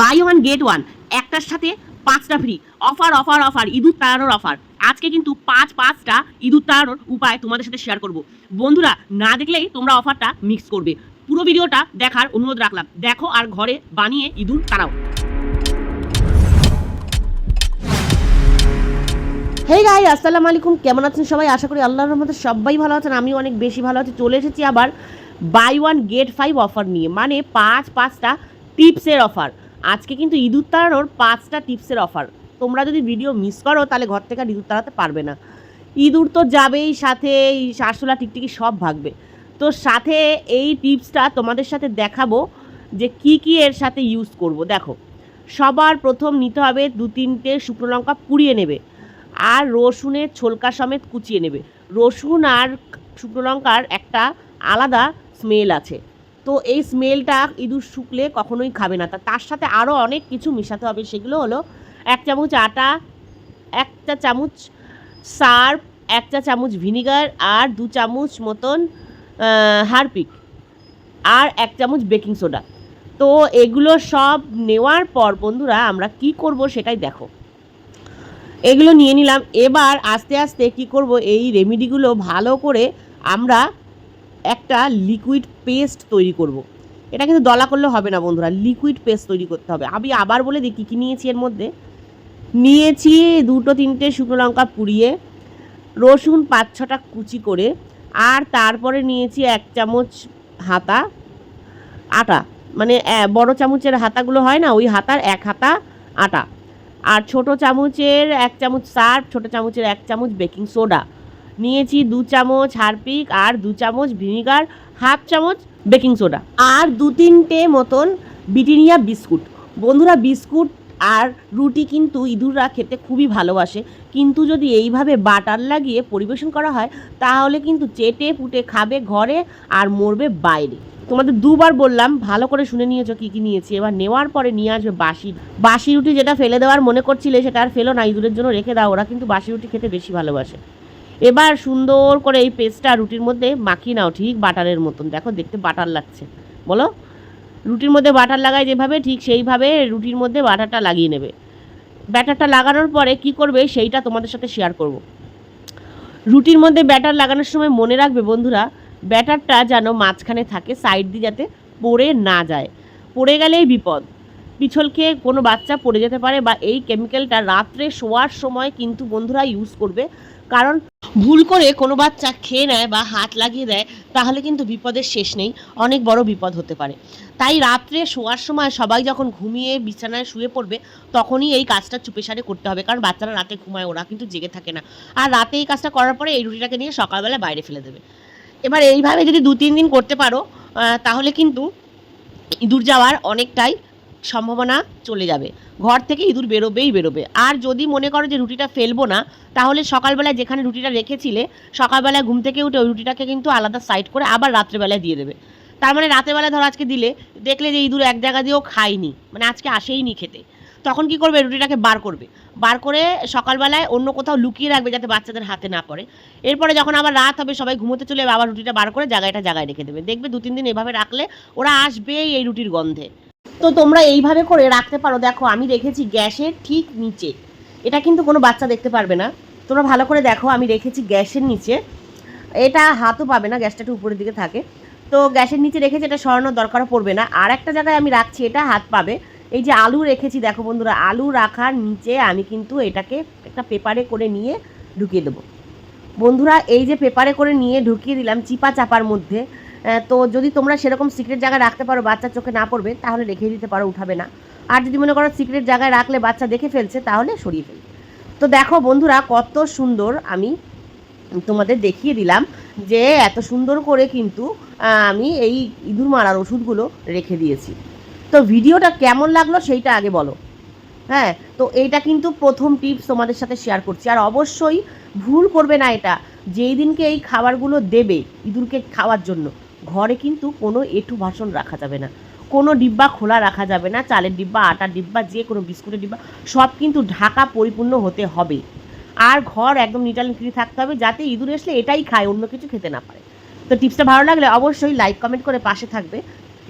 By one get one একটার সাথে পাঁচটা ফ্রি অফার অফার অফার ইঁদুর তাড়ানোর অফার আজকে কিন্তু পাঁচ, পাঁচটা ইঁদুর তাড়ানোর উপায় তোমাদের সাথে শেয়ার করব। বন্ধুরা, না দেখলেই তোমরা অফারটা মিক্স করবে। পুরো ভিডিওটা দেখার অনুরোধ রাখলাম। দেখো আর ঘরে বানিয়ে ইঁদুর তাড়াও। হেই গাই আসসালামু আলাইকুম। কেমন আছেন সবাই? আশা করি আল্লাহর রহমতে সবাই ভালো আছেন। আমি অনেক বেশি ভালো আছি। চলে এসেছি আবার buy one get five offer নিয়ে। মানে পাঁচ, পাঁচটা টিপসের অফার আজকে কিন্তু ইঁদুর তাড়ানোর পাঁচটা টিপসের অফার। তোমরা যদি ভিডিও মিস করো, তাহলে ঘর থেকে আর ইঁদুর তাড়াতে পারবে না। ইঁদুর তো যাবেই সাথে, এই শারশোলা, টিকটিকি সব ভাগবে। তো সাথে এই টিপসটা তোমাদের সাথে দেখাবো যে কি কি এর সাথে ইউজ করব। দেখো, সবার প্রথম নিতে হবে দু তিনটে শুকনো লঙ্কা পুড়িয়ে নেবে আর রসুনের ছোলকা সমেত কুচিয়ে নেবে। রসুন আর শুকনো লঙ্কার একটা আলাদা স্মেল আছে। তো এই স্মেলটা ইঁদুর শুকলে কখনোই খাবে না। তার সাথে আরও অনেক কিছু মেশাতে হবে। সেগুলো হলো এক চামচ আটা, একটা চামচ সার্ফ এক চা চামচ ভিনিগার আর দু চামচ মতন হারপিক আর এক চামচ বেকিং সোডা। তো এগুলো সব নেওয়ার পর বন্ধুরা আমরা কি করব সেটাই দেখো। এগুলো নিয়ে নিলাম। এবার আস্তে আস্তে কি করব? এই রেমেডিগুলো ভালো করে আমরা একটা লিকুইড পেস্ট তৈরি করব। এটা কিন্তু দলা করলে হবে না বন্ধুরা লিকুইড পেস্ট তৈরি করতে হবে। আমি আবার বলে দিই, কী কী নিয়েছি এর মধ্যে? নিয়েছি দুটো, তিনটে শুকনো লঙ্কা পুড়িয়ে, রসুন পাঁচ, ছটা কুচি করে, আর তারপরে নিয়েছি এক চামচ হাতা, আটা। মানে বড় চামচের হাতাগুলো হয় না, ওই হাতার এক হাতা আটা। আর ছোট চামচের এক চামচ সার্ফ ছোট চামচের এক চামচ বেকিং সোডা। নিয়েছি দু চামচ হারপিক আর দু চামচ ভিনিগার, হাফ চামচ বেকিং সোডা। আর দু তিনটে মতন বিটিনিয়া বিস্কুট। বন্ধুরা, বিস্কুট আর রুটি কিন্তু ইঁদুররা খেতে খুবই ভালোবাসে। কিন্তু যদি এইভাবে বাটার লাগিয়ে পরিবেশন করা হয়, তাহলে কিন্তু চেটে পুটে খাবে ঘরে আর মরবে বাইরে। তোমাদের দুবার বললাম, ভালো করে শুনে নিয়েছো কী কী নিয়েছি। এবার নেওয়ার পরে নিয়ে আসবে বাসি। বাসি রুটি যেটা ফেলে দেওয়ার মনে করছিলে, সেটা আর ফেলো না। ইঁদুরের জন্য রেখে দাও, ওরা কিন্তু বাসি রুটি খেতে বেশি ভালোবাসে। এবার সুন্দর করে এই পেস্টটা রুটির মধ্যে মাখিয়ে নাও, ঠিক বাটারের মতন। দেখো, দেখতে বাটার লাগছে। বলো? রুটির মধ্যে বাটার লাগায় যেভাবে, ঠিক সেইভাবে রুটির মধ্যে বাটারটা লাগিয়ে নেবে। ব্যাটারটা লাগানোর পরে কি করবে, সেইটা তোমাদের সাথে শেয়ার করব। রুটির মধ্যে ব্যাটার লাগানোর সময় মনে রাখবে বন্ধুরা, ব্যাটারটা যেন মাঝখানে থাকে সাইড দিয়ে যাতে পড়ে না যায়। পড়ে গেলেই বিপদ। পিছল খেয়ে কোনো বাচ্চা পড়ে যেতে পারে বা এই কেমিক্যালটা রাত্রে শোয়ার সময় কিন্তু বন্ধুরা ইউজ করবে। কারণ ভুল করে কোনো বাচ্চা খেয়ে নেয় বা হাত লাগিয়ে দেয়, তাহলে কিন্তু বিপদের শেষ নেই, অনেক বড় বিপদ হতে পারে। তাই রাত্রে শোয়ার সময় সবাই যখন ঘুমিয়ে বিছানায় শুয়ে পড়বে, তখনই এই কাজটা চুপে সারে করতে হবে, কারণ বাচ্চারা রাতে ঘুমায়, ওরা কিন্তু জেগে থাকে না। আর রাতে এই কাজটা করার পরে এই রুটিটাকে নিয়ে সকালবেলা বাইরে ফেলে দেবে। এবার এইভাবে যদি দু তিন দিন করতে পারো তাহলে কিন্তু ইঁদুর যাওয়ার অনেকটাই সম্ভাবনা চলে যাবে। ঘর থেকে ইঁদুর বেরোবেই বেরোবে। আর যদি মনে করো যে রুটিটা ফেলব না, তাহলে সকালবেলায় যেখানে রুটিটা রেখেছিলে, সকালবেলায় ঘুম থেকে উঠে ওই রুটিটাকে কিন্তু আলাদা সাইড করে আবার রাত্রেবেলায় দিয়ে দেবে। তার মানে রাতেরবেলায় ধরো আজকে দিলে, দেখলে যে ইঁদুর এক জায়গা দিয়েও খায়নি মানে আজকে আসেইনি খেতে। তখন কি করবে? রুটিটাকে বার করবে। বার করে সকালবেলায় অন্য কোথাও লুকিয়ে রাখবে যাতে বাচ্চাদের হাতে না পড়ে। এরপরে যখন আবার রাত হবে, সবাই ঘুমোতে চলে আবার রুটিটা বার করে জায়গাটা জায়গায় রেখে দেবে। দেখবে দু তিন দিন এভাবে রাখলে ওরা আসবেই এই রুটির গন্ধে। তো তোমরা এইভাবে করে রাখতে পারো। দেখো, আমি রেখেছি গ্যাসের ঠিক নিচে। এটা কিন্তু কোনো বাচ্চা দেখতে পারবে না। তোমরা ভালো করে দেখো, আমি রেখেছি গ্যাসের নিচে। এটা হাতও পাবে না, গ্যাসটা একটু উপরের দিকে থাকে। তো গ্যাসের নিচে রেখেছি, এটা সরানোর দরকারও পড়বে না। আর একটা জায়গায় আমি রাখছি, এটা হাত পাবে। এই যে আলু রেখেছি, দেখো বন্ধুরা, আলু রাখার নিচে আমি কিন্তু এটাকে একটা পেপারে করে নিয়ে ঢুকিয়ে দেবো। বন্ধুরা, এই যে পেপারে করে নিয়ে ঢুকিয়ে দিলাম চিপা চাপার মধ্যে তো যদি তোমরা সেরকম সিক্রেট জায়গায় রাখতে পারো বাচ্চার চোখে না পড়বে, তাহলে রেখে দিতে পারো, উঠাবে না। আর যদি মনে করো সিক্রেট জায়গায় রাখলে বাচ্চা দেখে ফেলছে, তাহলে সরিয়ে ফেলবে তো দেখো বন্ধুরা, কত সুন্দর আমি তোমাদের দেখিয়ে দিলাম যে এত সুন্দর করে কিন্তু আমি এই ইঁদুর মারার ওষুধগুলো রেখে দিয়েছি। তো ভিডিওটা কেমন লাগল সেইটা আগে বলো। হ্যাঁ তো এইটা কিন্তু প্রথম টিপস তোমাদের সাথে শেয়ার করছি। আর অবশ্যই ভুল করবে না এটা। যেই দিনকে এই খাবারগুলো দেবে ইঁদুরকে খাওয়ার জন্য ঘরে কিন্তু কোনো এঁঠু বাসন রাখা যাবে না। কোনো ডিব্বা খোলা রাখা যাবে না, চালের ডিব্বা, আটার ডিব্বা, যে কোনো বিস্কুটের ডিব্বা, সব কিন্তু ঢাকা পরিপূর্ণ হতে হবে। আর ঘর একদম নিটাল ফ্রি থাকতে হবে যাতে ইঁদুর আসলে এটাই খায়, অন্য কিছু খেতে না পারে। তো টিপসটা ভালো লাগলে অবশ্যই লাইক কমেন্ট করে পাশে থাকবে।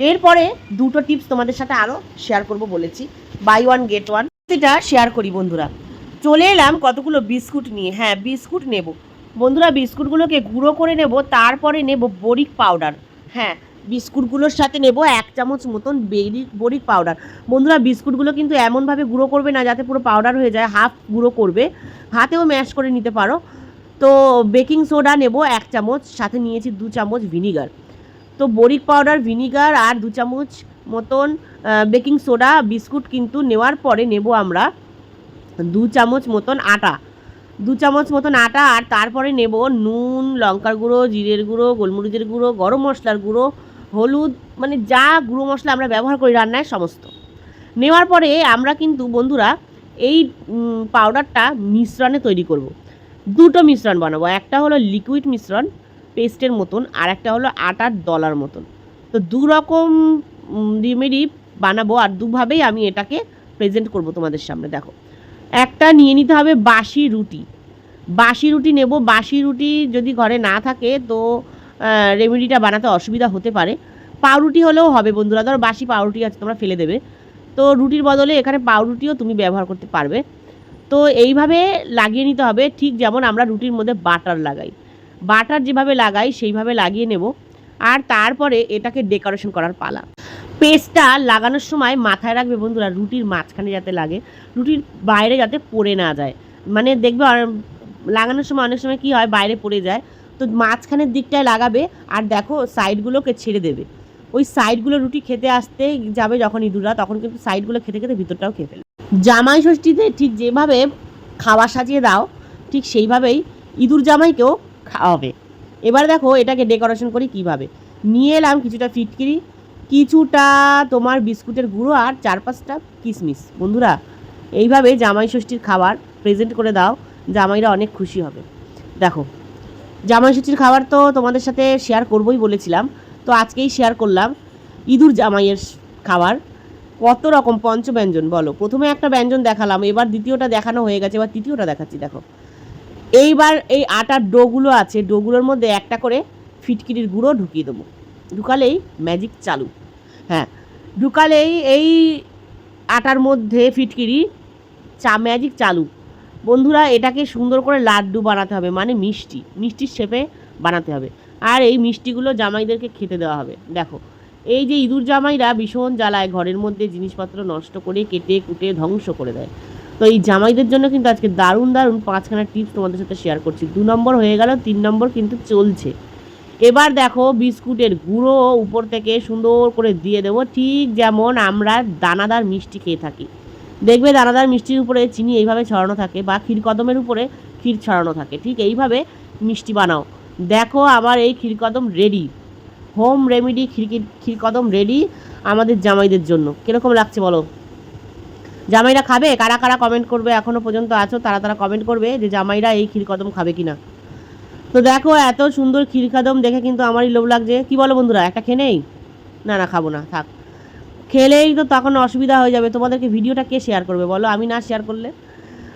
এরপরে দুটো টিপস তোমাদের সাথে আরও শেয়ার করব বলেছি। বাই ওয়ান গেট ওয়ান সেটা শেয়ার করি বন্ধুরা। চলে এলাম কতগুলো বিস্কুট নিয়ে। হ্যাঁ বিস্কুট নেব। বন্ধুরা, বিস্কুটগুলোকে গুঁড়ো করে নেব, তারপরে নেব বরিক পাউডার। হ্যাঁ। বিস্কুটগুলোর সাথে নেব এক চামচ মতন বেরি বরিক পাউডার। বন্ধুরা, বিস্কুটগুলো কিন্তু এমনভাবে গুঁড়ো করবে না, যাতে পুরো পাউডার হয়ে যায়, হাফ গুঁড়ো করবে। হাতেও ম্যাশ করে নিতে পারো। তো বেকিং সোডা নেব এক চামচ, সাথে নিয়েছি দু চামচ ভিনিগার। তো বরিক পাউডার, ভিনিগার আর দু চামচ মতন বেকিং সোডা, বিস্কুট কিন্তু নেওয়ার পরে নেব আমরা দু চামচ মতন আটা। দু চামচ মতন আটা আর তারপরে নেব নুন, লঙ্কার গুঁড়ো, জিরের গুঁড়ো, গোলমরিচের গুঁড়ো, গরম মশলার গুঁড়ো, হলুদ মানে যা গুঁড়ো মশলা আমরা ব্যবহার করি রান্নায় সমস্ত। নেওয়ার পরে আমরা কিন্তু বন্ধুরা এই পাউডারটা মিশ্রণে তৈরি করব। দুটো মিশ্রণ বানাবো, একটা হলো লিকুইড মিশ্রণ পেস্টের মতন আর একটা হলো আটার দলার মতন। তো দু রকম রেমেডি বানাবো আর দুভাবেই আমি এটাকে প্রেজেন্ট করব তোমাদের সামনে, দেখো। একটা নিয়ে নিতে হবে বাসি রুটি। বাসি রুটি নেব। বাসি রুটি যদি ঘরে না থাকে তো রেমেডিটা বানাতে অসুবিধা হতে পারে। পাউরুটি হলেও হবে বন্ধুরা। ধরো বাসি পাউরুটি আছে, তোমরা ফেলে দেবে। তো রুটির বদলে এখানে পাউরুটিও তুমি ব্যবহার করতে পারবে। তো এইভাবে লাগিয়ে নিতে হবে। ঠিক যেমন আমরা রুটির মধ্যে বাটার লাগাই। বাটার যেভাবে লাগাই, সেইভাবে লাগিয়ে নেব। আর তারপরে এটাকে ডেকোরেশন করার পালা। পেস্টটা লাগানোর সময় মাথায় রাখবে বন্ধুরা, রুটির মাঝখানে যাতে লাগে, রুটির বাইরে যাতে পড়ে না যায়। মানে দেখবে লাগানোর সময় অনেক সময় কি হয়, বাইরে পড়ে যায়। তো মাঝখানের দিকটায় লাগাবে আর দেখো সাইডগুলোকে ছেড়ে দেবে। ওই সাইডগুলো রুটি খেতে আসতে যাবে যখন ইঁদুররা, তখন কিন্তু সাইডগুলো খেতে খেতে ভিতরটাও খেয়ে ফেলে জামাই ষষ্ঠীতে ঠিক যেভাবে খাওয়া সাজিয়ে দাও, ঠিক সেইভাবেই ইঁদুর জামাইকেও খাওয়াবে। এবার দেখো এটাকে ডেকোরেশন করি কীভাবে? নিয়ে এলাম কিছুটা ফিটকিরি, কিছুটা তোমার বিস্কুটের গুঁড়ো আর চার পাঁচটা কিশমিশ বন্ধুরা, এইভাবে জামাই ষষ্ঠীর খাবার প্রেজেন্ট করে দাও, জামাইরা অনেক খুশি হবে। দেখো জামাই ষষ্ঠীর খাবার তো তোমাদের সাথে শেয়ার করবই বলেছিলাম, তো আজকেই শেয়ার করলাম ইঁদুর জামাইয়ের খাবার। কত রকম পঞ্চব্যঞ্জন, বলো। প্রথমে একটা ব্যঞ্জন দেখালাম, এবার দ্বিতীয়টা দেখানো হয়ে গেছে, এবার তৃতীয়টা দেখাচ্ছি, দেখো। এইবার এই আটার ডোগুলো আছে, ডোগুলোর মধ্যে একটা করে ফিটকিরির গুঁড়ো ঢুকিয়ে দেবো। ঢুকালেই ম্যাজিক চালু। হ্যাঁ ঢুকালেই এই আটার মধ্যে ফিটকিরি চা ম্যাজিক চালু। বন্ধুরা, এটাকে সুন্দর করে লাড্ডু বানাতে হবে মানে মিষ্টি। মিষ্টির শেপে বানাতে হবে। আর এই মিষ্টিগুলো জামাইদেরকে খেতে দেওয়া হবে। দেখো, এই যে ইঁদুর জামাইরা ভীষণ জ্বালায়, ঘরের মধ্যে জিনিসপত্র নষ্ট করে কেটে কুটে ধ্বংস করে দেয়। তো এই জামাইদের জন্য কিন্তু আজকে দারুণ দারুণ পাঁচখানা টিপস তোমাদের সাথে শেয়ার করছি। দু নম্বর হয়ে গেল, তিন নম্বর কিন্তু চলছে। এবার দেখো বিস্কুটের গুঁড়ো উপর থেকে সুন্দর করে দিয়ে দেবো, ঠিক যেমন আমরা দানাদার মিষ্টি খেয়ে থাকি। দেখবে দানাদার মিষ্টির উপরে চিনি এইভাবে ছড়ানো থাকে বা ক্ষীরকদমের উপরে ক্ষীর ছড়ানো থাকে, ঠিক এইভাবে মিষ্টি বানাও। দেখো আমার এই ক্ষীরকদম রেডি হোম রেমেডি ক্ষীর ক্ষীরকদম রেডি আমাদের জামাইদের জন্য। কীরকম লাগছে বলো? জামাইরা খাবে? কারা কারা কমেন্ট করবে এখনও পর্যন্ত আছো? তারা তারা কমেন্ট করবে যে জামাইরা এই ক্ষীরকদম খাবে কি না তো দেখো, এত সুন্দর ক্ষীরকদম দেখে কিন্তু আমারই লোভ লাগছে। কি বলো বন্ধুরা একটা খেয়ে নেই? না না, খাব না, থাক। খেলেই তো তখন অসুবিধা হয়ে যাবে। তোমাদেরকে ভিডিওটা কে শেয়ার করবে বলো? আমি না শেয়ার করলে?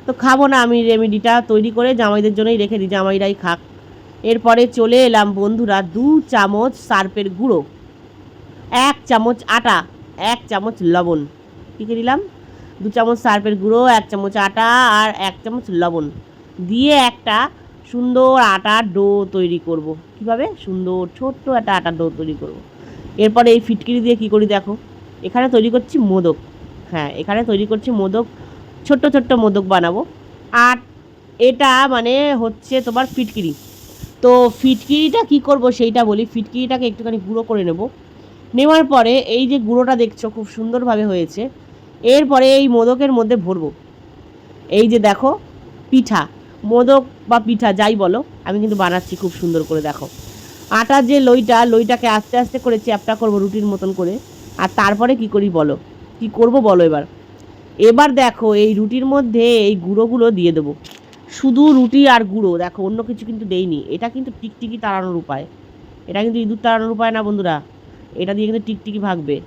তো খাব না আমি রেমেডিটা তৈরি করে জামাইদের জন্যই রেখে দিই, জামাইরাই খাক। এরপরে চলে এলাম বন্ধুরা, দু চামচ সার্পের গুঁড়ো, এক চামচ আটা, এক চামচ লবণ। কী কী দিলাম? দু চামচ সার্পের গুঁড়ো, এক চামচ আটা আর এক চামচ লবণ। দিয়ে একটা সুন্দর আটার ডো তৈরি করব। কীভাবে? সুন্দর ছোট্ট একটা আটার ডো তৈরি করব। এরপরে এই ফিটকিরি দিয়ে কি করি দেখো? এখানে তৈরি করছি মোদক। হ্যাঁ এখানে তৈরি করছি মোদক। ছোট্ট ছোট্ট মোদক বানাবো। আর এটা মানে হচ্ছে তোমার ফিটকিরি। তো ফিটকিরিটা কি করব সেইটা বলি। ফিটকিরিটাকে একটুখানি গুঁড়ো করে নেব। নেওয়ার পরে এই যে গুঁড়োটা দেখছ, খুব সুন্দরভাবে হয়েছে। এরপরে এই মোদকের মধ্যে ভরবো। এই যে দেখো, পিঠা, মোদক বা পিঠা যাই বলো, আমি কিন্তু বানাচ্ছি খুব সুন্দর করে, দেখো। আটার যে লইটা, লইটাকে আস্তে আস্তে করে চ্যাপটা করব রুটির মতন করে। আর তারপরে কি করি বলো? কি করব বলো এবার? এবার দেখো, এই রুটির মধ্যে এই গুঁড়োগুলো দিয়ে দেবো। শুধু রুটি আর গুঁড়ো, দেখো, অন্য কিছু কিন্তু দেইনি। এটা কিন্তু টিকটিকি তাড়ানোর উপায়। এটা কিন্তু ইঁদুর তাড়ানোর উপায় না, বন্ধুরা। এটা দিয়ে কিন্তু টিকটিকি ভাগবে।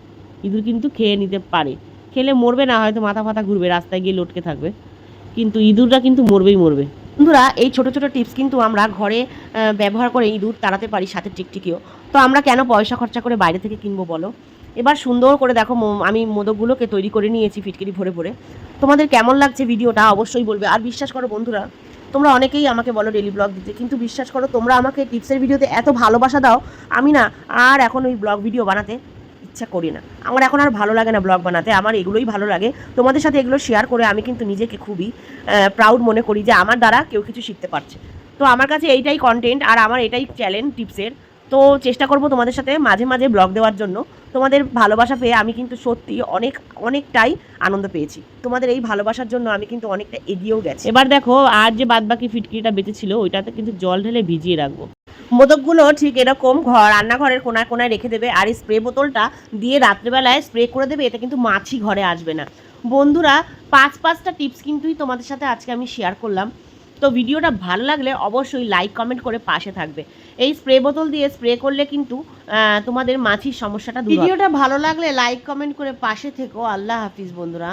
ইঁদুর কিন্তু খেয়ে নিতে পারে। খেলে মরবে না, হয়তো মাথা ফাথা ঘুরবে, রাস্তায় গিয়ে লটকে থাকবে। কিন্তু ইঁদুররা কিন্তু মরবেই মরবে। বন্ধুরা, এই ছোট ছোট টিপস কিন্তু আমরা ঘরে ব্যবহার করে ইঁদুর তাড়াতে পারি সাথে টিকটিকিও। তো আমরা কেন পয়সা খরচা করে বাইরে থেকে কিনবো বলো? এবার সুন্দর করে দেখো আমি মোদকগুলোকে তৈরি করে নিয়েছি ফিটকিরি ভরে ভরে। তোমাদের কেমন লাগছে ভিডিওটা অবশ্যই বলবে। আর বিশ্বাস করো বন্ধুরা, তোমরা অনেকেই আমাকে বলো ডেলি ব্লগ দিতে, কিন্তু বিশ্বাস করো, তোমরা আমাকে টিপসের ভিডিওতে এত ভালোবাসা দাও, আমি না আর এখন ওই ব্লগ ভিডিও বানাতে ইচ্ছা করি না। আমার এখন আর ভালো লাগে না ব্লগ বানাতে, আমার এগুলোই ভালো লাগে। তোমাদের সাথে এগুলো শেয়ার করে আমি কিন্তু নিজেকে খুবই প্রাউড মনে করি যে আমার দ্বারা কেউ কিছু শিখতে পারছে। তো আমার কাছে এইটাই কন্টেন্ট আর আমার এটাই চ্যালেঞ্জ টিপসের তো চেষ্টা করব তোমাদের সাথে মাঝে মাঝে ব্লগ দেওয়ার জন্য। তোমাদের ভালোবাসা পেয়ে আমি কিন্তু সত্যি অনেক, অনেকটাই আনন্দ পেয়েছি। তোমাদের এই ভালোবাসার জন্য আমি কিন্তু অনেকটা এগিয়েও গেছি। এবার দেখো, আর যে বাদবাকি ফিটকিরিটা বেঁচেছিল, ওইটাতে কিন্তু জল ঢেলে ভিজিয়ে রাখব। মোদকগুলো ঠিক এরকম ঘর রান্নাঘরের কোনায় কোনায় রেখে দেবে আর এই স্প্রে বোতলটা দিয়ে রাত্রেবেলায় স্প্রে করে দেবে এতে কিন্তু মাছি ঘরে আসবে না। বন্ধুরা, পাঁচ পাঁচটা টিপস কিন্তুই তোমাদের সাথে আজকে আমি শেয়ার করলাম। তো ভিডিওটা ভালো লাগলে অবশ্যই লাইক কমেন্ট করে পাশে থাকবে। এই স্প্রে বোতল দিয়ে স্প্রে করলে কিন্তু তোমাদের মাছির সমস্যাটা ভিডিওটা ভালো লাগলে লাইক কমেন্ট করে পাশে থেকো। আল্লাহ হাফিজ বন্ধুরা।